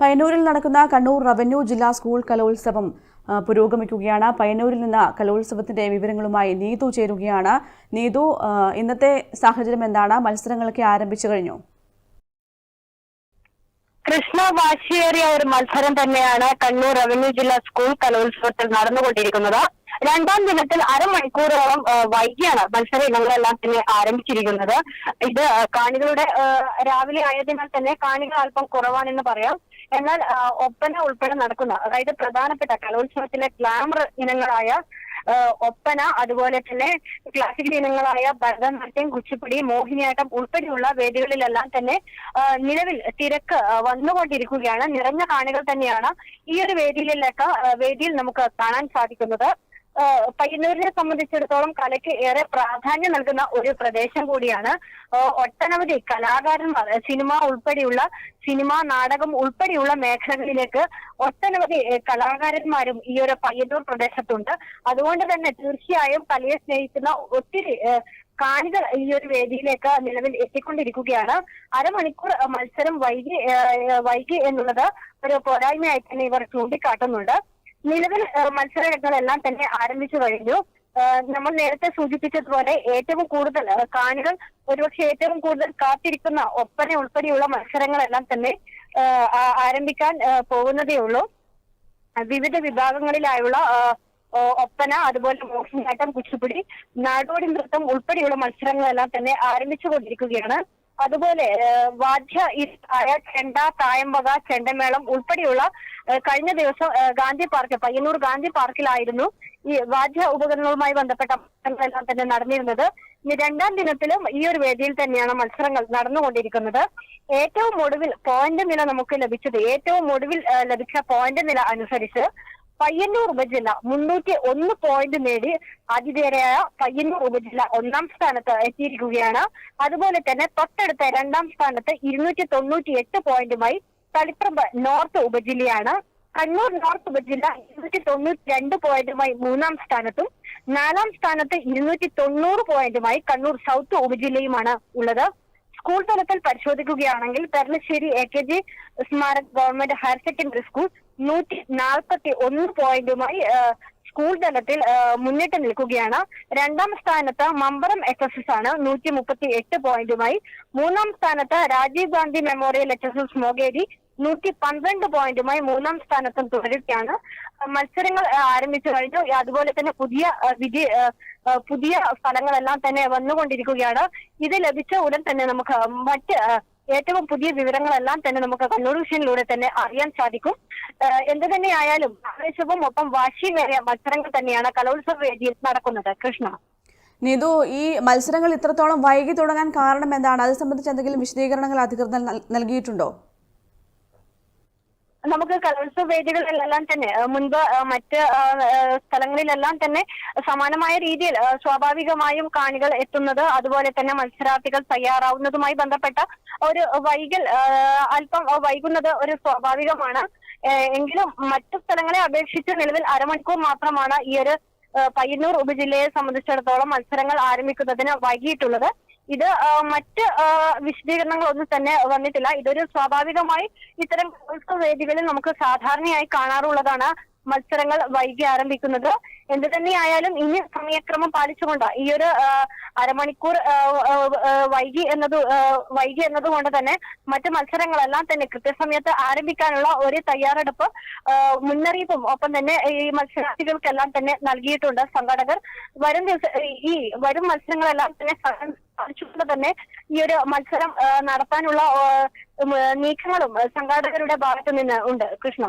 പയ്യന്നൂരിൽ നടക്കുന്ന കണ്ണൂർ റവന്യൂ ജില്ലാ സ്കൂൾ കലോത്സവം പുരോഗമിക്കുകയാണ്. പയ്യന്നൂരിൽ നിന്ന് കലോത്സവത്തിന്റെ വിവരങ്ങളുമായി നീതു ചേരുകയാണ്. നീതു ഇന്നത്തെ സാഹചര്യം എന്താണ്? മത്സരങ്ങളൊക്കെ ആരംഭിച്ചു കഴിഞ്ഞു. കൃഷ്ണ വാശിയേറിയ ഒരു മത്സരം തന്നെയാണ് കണ്ണൂർ റവന്യൂ ജില്ലാ സ്കൂൾ കലോത്സവത്തിൽ നടന്നുകൊണ്ടിരിക്കുന്നത്. രണ്ടാം ദിനത്തിൽ അരമണിക്കൂറോളം വൈകിയാണ് മത്സര ഇനങ്ങളെല്ലാം തന്നെ ആരംഭിച്ചിരിക്കുന്നത്. ഇത് കാണികളുടെ രാവിലെ ആയതിനാൽ തന്നെ കാണികൾ അല്പം കുറവാണെന്ന് പറയാം. എന്നാൽ ഒപ്പന ഉൾപ്പെടെ നടക്കുന്ന അതായത് പ്രധാനപ്പെട്ട കലോത്സവത്തിലെ ഗ്ലാമർ ഇനങ്ങളായ ഒപ്പന അതുപോലെ തന്നെ ക്ലാസിക്കൽ ഇനങ്ങളായ ഭരതനാട്യം കുച്ചിപ്പുടി മോഹിനിയാട്ടം ഉൾപ്പെടെയുള്ള വേദികളിലെല്ലാം തന്നെ നിലവിൽ തിരക്ക് വന്നുകൊണ്ടിരിക്കുകയാണ്. നിറഞ്ഞ കാണികൾ തന്നെയാണ് ഈ ഒരു വേദിയിലേക്ക് വേദിയിൽ നമുക്ക് കാണാൻ സാധിക്കുന്നത്. പയ്യന്നൂരിനെ സംബന്ധിച്ചിടത്തോളം കലയ്ക്ക് ഏറെ പ്രാധാന്യം നൽകുന്ന ഒരു പ്രദേശം കൂടിയാണ് ഒട്ടനവധി കലാകാരന്മാർ സിനിമ ഉൾപ്പെടെയുള്ള സിനിമ നാടകം ഉൾപ്പെടെയുള്ള മേഖലകളിലേക്ക് ഒട്ടനവധി കലാകാരന്മാരും ഈ ഒരു പയ്യന്നൂർ പ്രദേശത്തുണ്ട്. അതുകൊണ്ട് തന്നെ തീർച്ചയായും കലയെ സ്നേഹിക്കുന്ന ഒത്തിരി കാണികൾ ഈ ഒരു വേദിയിലേക്ക് നിലവിൽ എത്തിക്കൊണ്ടിരിക്കുകയാണ്. അരമണിക്കൂർ മത്സരം വൈകി വൈകി എന്നുള്ളത് ഒരു പോരായ്മയായി തന്നെ ഇവർ ചൂണ്ടിക്കാട്ടുന്നുണ്ട്. നിലവിൽ മത്സരരംഗങ്ങളെല്ലാം തന്നെ ആരംഭിച്ചു കഴിഞ്ഞു. നമ്മൾ നേരത്തെ സൂചിപ്പിച്ചതുപോലെ ഏറ്റവും കൂടുതൽ കാണികൾ ഒരുപക്ഷെ ഏറ്റവും കൂടുതൽ കാത്തിരിക്കുന്ന ഒപ്പന ഉൾപ്പെടെയുള്ള മത്സരങ്ങളെല്ലാം തന്നെ ആരംഭിക്കാൻ പോകുന്നതേ ഉള്ളൂ. വിവിധ വിഭാഗങ്ങളിലായുള്ള ഒപ്പന അതുപോലെ മോഹിനിയാട്ടം കുച്ചിപ്പുടി നാടോടി നൃത്തം ഉൾപ്പെടെയുള്ള മത്സരങ്ങളെല്ലാം തന്നെ ആരംഭിച്ചുകൊണ്ടിരിക്കുകയാണ്. അതുപോലെ വാദ്യ ആയ ചെണ്ട തായമ്പക ചെണ്ടമേളം ഉൾപ്പെടെയുള്ള കഴിഞ്ഞ ദിവസം ഗാന്ധി പാർക്ക് പയ്യന്നൂർ ഗാന്ധി പാർക്കിലായിരുന്നു ഈ വാദ്യ ഉപകരണങ്ങളുമായി ബന്ധപ്പെട്ട മത്സരങ്ങളെല്ലാം തന്നെ നടന്നിരുന്നത്. ഇനി രണ്ടാം ദിനത്തിലും ഈ ഒരു വേദിയിൽ തന്നെയാണ് മത്സരങ്ങൾ നടന്നുകൊണ്ടിരിക്കുന്നത്. ഏറ്റവും ഒടുവിൽ പോയിന്റ് നില നമുക്ക് ലഭിച്ചത് ഏറ്റവും ഒടുവിൽ ലഭിച്ച പോയിന്റ് നില അനുസരിച്ച് പയ്യന്നൂർ ഉപജില്ല മുന്നൂറ്റി ഒന്ന് പോയിന്റ് നേടി ആതിഥേയരായ പയ്യന്നൂർ ഉപജില്ല ഒന്നാം സ്ഥാനത്ത് എത്തിയിരിക്കുകയാണ്. അതുപോലെ തന്നെ തൊട്ടടുത്ത രണ്ടാം സ്ഥാനത്ത് ഇരുന്നൂറ്റി തൊണ്ണൂറ്റി എട്ട് പോയിന്റുമായി തളിപ്രമ്പ് നോർത്ത് ഉപജില്ലയാണ്. കണ്ണൂർ നോർത്ത് ഉപജില്ല ഇരുന്നൂറ്റി തൊണ്ണൂറ്റി രണ്ട് പോയിന്റുമായി മൂന്നാം സ്ഥാനത്തും നാലാം സ്ഥാനത്ത് ഇരുന്നൂറ്റി തൊണ്ണൂറ് പോയിന്റുമായി കണ്ണൂർ സൗത്ത് ഉപജില്ലയുമാണ് ഉള്ളത്. സ്കൂൾ തലത്തിൽ പരിശോധിക്കുകയാണെങ്കിൽ Peralassery A K G Smarak government higher secondary school നൂറ്റി നാൽപ്പത്തി ഒന്ന് പോയിന്റുമായി സ്കൂൾ തലത്തിൽ മുന്നിട്ട് നിൽക്കുകയാണ്. രണ്ടാം സ്ഥാനത്ത് മമ്പറം എച്ച് എസ് എസ് ആണ് നൂറ്റി മുപ്പത്തി എട്ട് പോയിന്റുമായി. മൂന്നാം സ്ഥാനത്ത് Rajiv Gandhi memorial H S S Mokeri നൂറ്റി പന്ത്രണ്ട് പോയിന്റുമായി മൂന്നാം സ്ഥാനത്തും തുടരുകയാണ്. മത്സരങ്ങൾ ആരംഭിച്ചു കഴിഞ്ഞു. അതുപോലെ തന്നെ പുതിയ ആ, പുതിയ ഫലങ്ങളെല്ലാം തന്നെ വന്നുകൊണ്ടിരിക്കുകയാണ്. ഇത് ലഭിച്ച ഉടൻ തന്നെ നമുക്ക് മറ്റ് ഏറ്റവും പുതിയ വിവരങ്ങളെല്ലാം തന്നെ നമുക്ക് കണ്ണൂർ വിഷനിലൂടെ തന്നെ അറിയാൻ സാധിക്കും. എന്ത് തന്നെയായാലും ആവേശവും ഒപ്പം വാശിയുമേറിയ മത്സരങ്ങൾ തന്നെയാണ് കലോത്സവ വേദിയിൽ നടക്കുന്നത്. കൃഷ്ണ. നീതു ഈ മത്സരങ്ങൾ ഇത്രത്തോളം വൈകി തുടങ്ങാൻ കാരണം എന്താണ്? അത് സംബന്ധിച്ച് എന്തെങ്കിലും വിശദീകരണങ്ങൾ അധികൃതർ നൽ- നൽകിയിട്ടുണ്ടോ? നമുക്ക് കലോത്സവ വേദികളിലെല്ലാം തന്നെ മുൻപ് മറ്റ് സ്ഥലങ്ങളിലെല്ലാം തന്നെ സമാനമായ രീതിയിൽ സ്വാഭാവികമായും കാണികൾ എത്തുന്നത് അതുപോലെ തന്നെ മത്സരാർത്ഥികൾ തയ്യാറാവുന്നതുമായി ബന്ധപ്പെട്ട ഒരു വൈകൽ അല്പം വൈകുന്നത് ഒരു സ്വാഭാവികമാണ്. എങ്കിലും മറ്റു സ്ഥലങ്ങളെ അപേക്ഷിച്ച് നിലവിൽ അരമണിക്കൂർ മാത്രമാണ് ഈ ഒരു പയ്യന്നൂർ ഉപജില്ലയെ സംബന്ധിച്ചിടത്തോളം മത്സരങ്ങൾ ആരംഭിക്കുന്നതിന് വൈകിയിട്ടുള്ളത്. ഇത് മറ്റ് വിശദീകരണങ്ങളൊന്നും തന്നെ വന്നിട്ടില്ല. ഇതൊരു സ്വാഭാവികമായി ഇത്തരം വേദികളിൽ നമുക്ക് സാധാരണയായി കാണാറുള്ളതാണ്. മത്സരങ്ങൾ വൈകി ആരംഭിക്കുന്നത്. എന്ത് തന്നെയായാലും ഇനി സമയക്രമം പാലിച്ചുകൊണ്ട് ഈ ഒരു അരമണിക്കൂർ വൈകി എന്നത് വൈകി എന്നതുകൊണ്ട് തന്നെ മറ്റു മത്സരങ്ങളെല്ലാം തന്നെ കൃത്യസമയത്ത് ആരംഭിക്കാനുള്ള ഒരു തയ്യാറെടുപ്പ് മുന്നറിയിപ്പും ഒപ്പം തന്നെ ഈ മത്സരാർത്ഥികൾക്കെല്ലാം തന്നെ നൽകിയിട്ടുണ്ട് സംഘാടകർ. വരും ദിവസം ഈ വരും മത്സരങ്ങളെല്ലാം തന്നെ പാലിച്ചുകൊണ്ട് തന്നെ ഈ ഒരു മത്സരം നടത്താനുള്ള നീക്കങ്ങളും സംഘാടകരുടെ ഭാഗത്തു നിന്ന് ഉണ്ട്. കൃഷ്ണ.